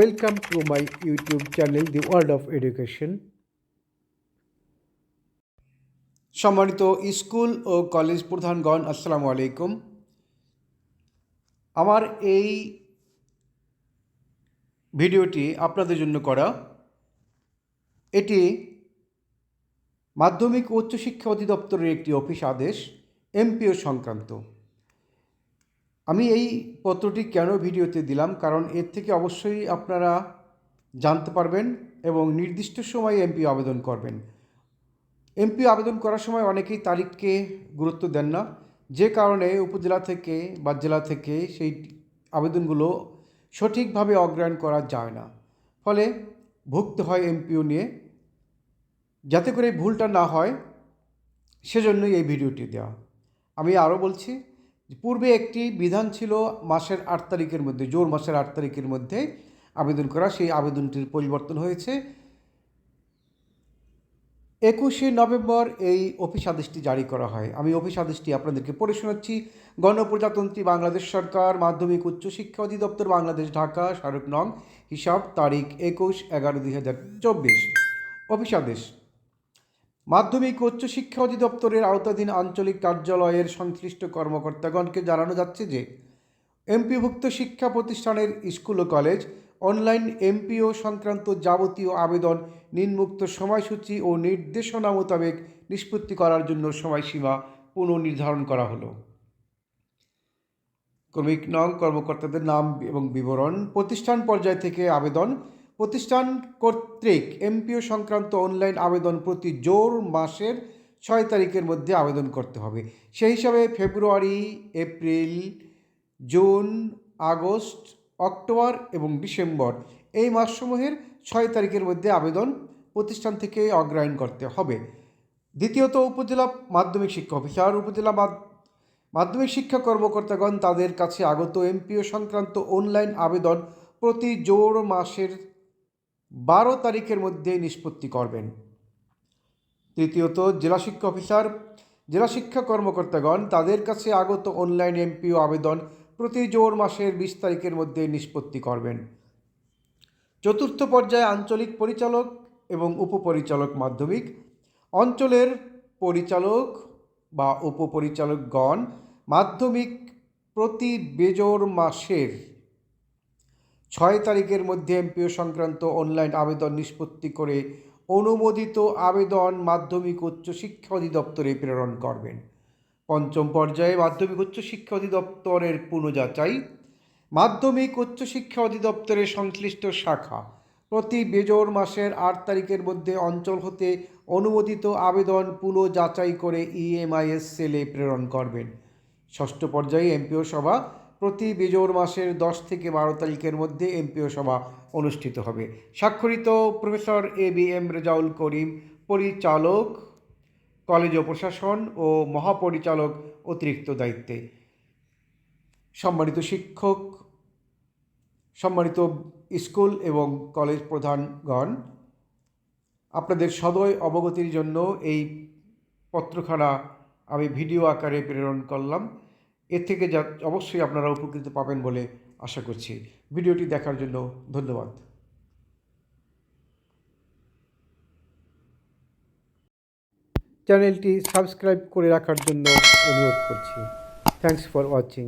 Welcome to my YouTube channel The World of education সম্মানিত school ও college প্রধানগণ, আসসালামু আলাইকুম। আমার এই ভিডিওটি আপনাদের জন্য করা। এটি মাধ্যমিক উচ্চশিক্ষা অধিদপ্তরের একটি অফিস আদেশ এমপিও সংক্রান্ত। আমি এই পত্রটি কেন ভিডিওতে দিলাম? কারণ এর থেকে অবশ্যই আপনারা জানতে পারবেন এবং নির্দিষ্ট সময়ে এমপি আবেদন করবেন। এমপি আবেদন করার সময় অনেকেই তারিখকে গুরুত্ব দেন না। যে কারণে উপজেলা থেকে বা জেলা থেকে সেই আবেদনগুলো সঠিকভাবে অগ্রহণ করা যায় না। ফলে ভুগতে হয় এমপিও নিয়ে। যাতে করে ভুলটা না হয়, সেজন্যই এই ভিডিওটি দেওয়া। আমি আরও বলছি পূর্বে একটি বিধান ছিল মাসের আট তারিখের মধ্যে, জোর মাসের আট তারিখের মধ্যে আবেদন করা, সেই আবেদনটির পরিবর্তন হয়েছে। একুশে নভেম্বর এই অফিস আদেশটি জারি করা হয়। আমি অফিস আদেশটি আপনাদেরকে পড়ে শোনাচ্ছি। গণপ্রজাতন্ত্রী বাংলাদেশ সরকার, মাধ্যমিক উচ্চশিক্ষা অধিদপ্তর বাংলাদেশ, ঢাকা স্মারক নং। হিসাব তারিখ একুশ এগারো দুই হাজার চব্বিশ। অফিস আদেশ। মাধ্যমিক ও উচ্চশিক্ষা অধিদপ্তরের আওতাধীন আঞ্চলিক কার্যালয়ের সংশ্লিষ্ট কর্মকর্তাগণকে জানানো যাচ্ছে যে, এমপিভুক্ত শিক্ষা প্রতিষ্ঠানের স্কুল ও কলেজ, অনলাইন এমপিও সংক্রান্ত যাবতীয় আবেদন নিম্মুক্ত সময়সূচি ও নির্দেশনা মোতাবেক নিষ্পত্তি করার জন্য সময়সীমা পুনর্নির্ধারণ করা হলো। ক্রমিক নং, কর্মকর্তাদের নাম এবং বিবরণ, প্রতিষ্ঠান পর্যায় থেকে আবেদন প্রতিষ্ঠান কর্তৃক এমপিও সংক্রান্ত অনলাইন আবেদন প্রতি জোর মাসের ছয় তারিখের মধ্যে আবেদন করতে হবে। সেই হিসাবে February, April, June, August, October এবং ডিসেম্বর এই মাসসমূহের ছয় তারিখের মধ্যে আবেদন প্রতিষ্ঠান থেকে অগ্রায়ণ করতে হবে। দ্বিতীয়ত, উপজেলা মাধ্যমিক শিক্ষা অফিসার, উপজেলা মাধ্যমিক শিক্ষা কর্মকর্তাগণ তাদের কাছে আগত এমপিও সংক্রান্ত অনলাইন আবেদন প্রতি জোর মাসের বারো তারিখের মধ্যে নিষ্পত্তি করবেন। তৃতীয়ত, জেলা শিক্ষা অফিসার, জেলা শিক্ষা কর্মকর্তাগণ তাদের কাছে আগত অনলাইন এমপিও আবেদন প্রতি জোর মাসের বিশ তারিখের মধ্যে নিষ্পত্তি করবেন। চতুর্থ পর্যায়ে আঞ্চলিক পরিচালক এবং উপপরিচালক মাধ্যমিক। অঞ্চলের পরিচালক বা উপপরিচালকগণ মাধ্যমিক প্রতি বেজোর মাসের ছয় তারিখের মধ্যে এমপিও সংক্রান্ত অনলাইন আবেদন নিষ্পত্তি করে অনুমোদিত আবেদন মাধ্যমিক উচ্চশিক্ষা অধিদপ্তরে প্রেরণ করবেন। পঞ্চম পর্যায়ে মাধ্যমিক উচ্চ শিক্ষা অধিদপ্তরের পুনঃযাচাই মাধ্যমিক উচ্চশিক্ষা অধিদপ্তরের সংশ্লিষ্ট শাখা প্রতি বেজোর মাসের আট তারিখের মধ্যে অঞ্চল হতে অনুমোদিত আবেদন পুনঃ যাচাই করে ইএমআইএস সেলে প্রেরণ করবেন। ষষ্ঠ পর্যায়ে এমপিও সভা প্রতি বেজোর মাসের দশ থেকে বারো তারিখের মধ্যে এমপিও সভা অনুষ্ঠিত হবে। স্বাক্ষরিত professor A B M Rezaul Karim, পরিচালক, কলেজ প্রশাসন ও মহাপরিচালক অতিরিক্ত দায়িত্বে। সম্মানিত শিক্ষক, সম্মানিত স্কুল এবং কলেজ প্রধানগণ, আপনাদের সদয় অবগতির জন্য এই পত্রখানা আমি ভিডিও আকারে প্রেরণ করলাম। এর থেকে যা, অবশ্যই আপনারা উপকৃত পাবেন বলে আশা করছি। ভিডিওটি দেখার জন্য ধন্যবাদ। চ্যানেলটি সাবস্ক্রাইব করে রাখার জন্য অনুরোধ করছি। Thanks for watching